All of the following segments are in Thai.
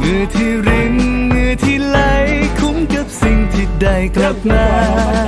เหงื่อที่รินเหงื่อที่ไหลคุ้มกับสิ่งที่ได้กลับมา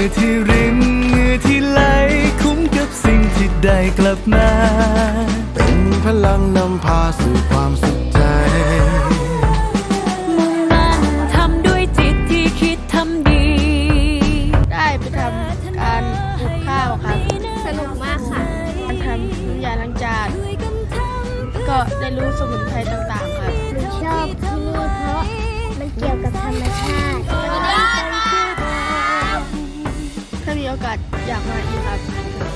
อที่รินเหงื่อที่ไหลคุ้มกับสิ่งที่ได้กลับมา เป็นพลังนำพาสู่ความสุขใจ มุ่งมั่นทำด้วยจิตที่คิดทำดี ได้ไปทำการปลูกข้าวครับ สนุกมากค่ะการทำน้ำยาล้างจานก็ได้รู้สมุนไพรต่างๆครับหนูชอบที่นี่เพราะมันเกี่ยวกับธรรมชาติีโอกาสอยากมาอีกครับ